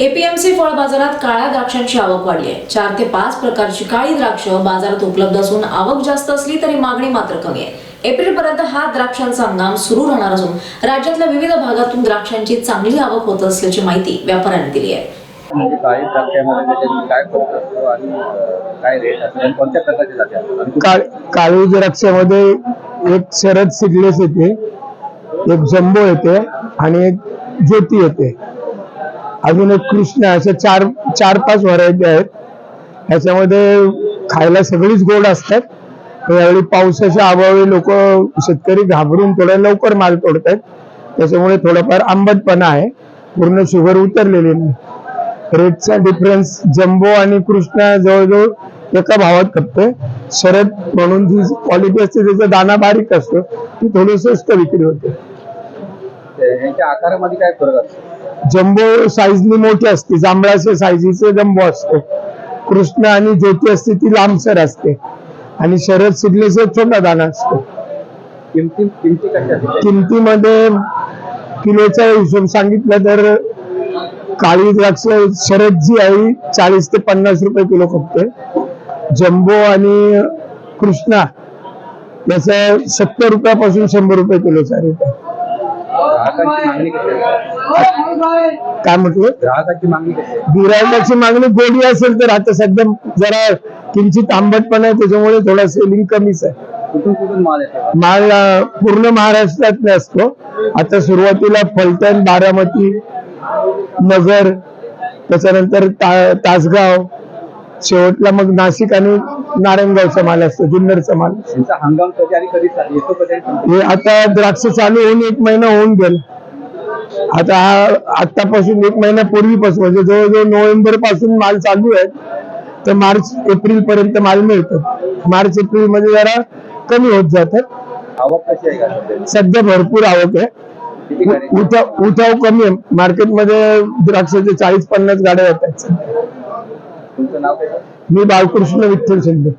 APMC फळ बाजारात काळ्या द्राक्षांची आवक वाढली आहे. चार ते पाच प्रकारची काळी द्राक्ष बाजारात उपलब्ध असून आवक जास्त असली तरी मागणी मात्र कमी आहे. एप्रिल पर्यंत हा द्राक्षांचा हंगाम सुरू राहणार असून राज्यातल्या विविध भागातून द्राक्षांची चांगली आवक होत असल्याची माहिती व्यापाऱ्यांनी दिली आहे. म्हणजे त्याच्यात काय काय रेट असतो आणि कोणत्या प्रकारचे जाते आणि कुठे- काळ काळी द्राक्षामध्ये एक शरद सिडलेस येते एक जम्बो येते आणि एक ज्योती येते. अजून एक कृष्ण असे चार चार पाच व्हरायटी आहेत. ह्याच्यामध्ये खायला सगळीच गोड असतात. यावेळी पावसाच्या अभावी लोक शेतकरी घाबरून थोड्या लवकर माल तोडतात त्याच्यामुळे थोडाफार आंबटपणा आहे. पूर्ण शुगर उतरलेली नाही. रेटचा डिफरन्स जम्बो आणि कृष्णा जवळजवळ एका भावात खपते शरद म्हणून जी क्वालिटी असते त्याचा दाना बारीक असतो. ती थोडी स्वस्त विक्री होते. आकारामध्ये काय फरक असतो? जम्बो साईजनी मोठी असते. जांभळाच्या साईजीचे जम्बो असतो. कृष्ण आणि ज्योती असते ती लांबसर असते. आणि शरद सिडलेचा छोटा दाना असतो. किमतीमध्ये किलोचा हिशोब सांगितलं तर काळी द्राक्ष शरद जी आहे चाळीस ते पन्नास रुपये किलो खपते. जम्बो आणि कृष्णा याचा सत्तर रुपयापासून शंभर रुपये किलोचा रेट आहे. ग्राहकांची मागणी कशी आहे? काय म्हटलं? ग्राहकांची मागणी कशी आहे? गिरायकाची मागणी गोडी असेल तर आता सध्या जरा किंचित आंबटपणा आहे त्याच्यामुळे थोडा सेलिंग कमीच आहे. कुठून कुठून माल येतो? माल अं, पूर्ण महाराष्ट्रात असतो आता सुरुवातीला फलटण बारामती नगर त्याच्यानंतर ता- तासगाव शेवटला मग नाशिक आणि नारायणगावचा माल असतो जुन्नरचा माल. त्यांचा हंगाम कधी आणि कधी चालू येतो कधी आणि संपतो? हे आता द्राक्ष चालू होऊन एक महिना होऊन गेला आता हा आतापासून एक महिन्यापूर्वीपासून म्हणजे जवळजवळ नोव्हेंबरपासून माल चालू आहे तर मार्च एप्रिल पर्यंत माल मिळतात मार्च एप्रिलमध्ये जरा कमी होत जातात आवक कशी आहे का सध्या? सध्या भरपूर आवक आहे किती उठाव उठाव कमी आहे मार्केटमध्ये द्राक्षाचे चाळीस पन्नास गाड्या येतात. तुमचं नाव काय मी बाळकृष्ण विठ्ठल शिंदे.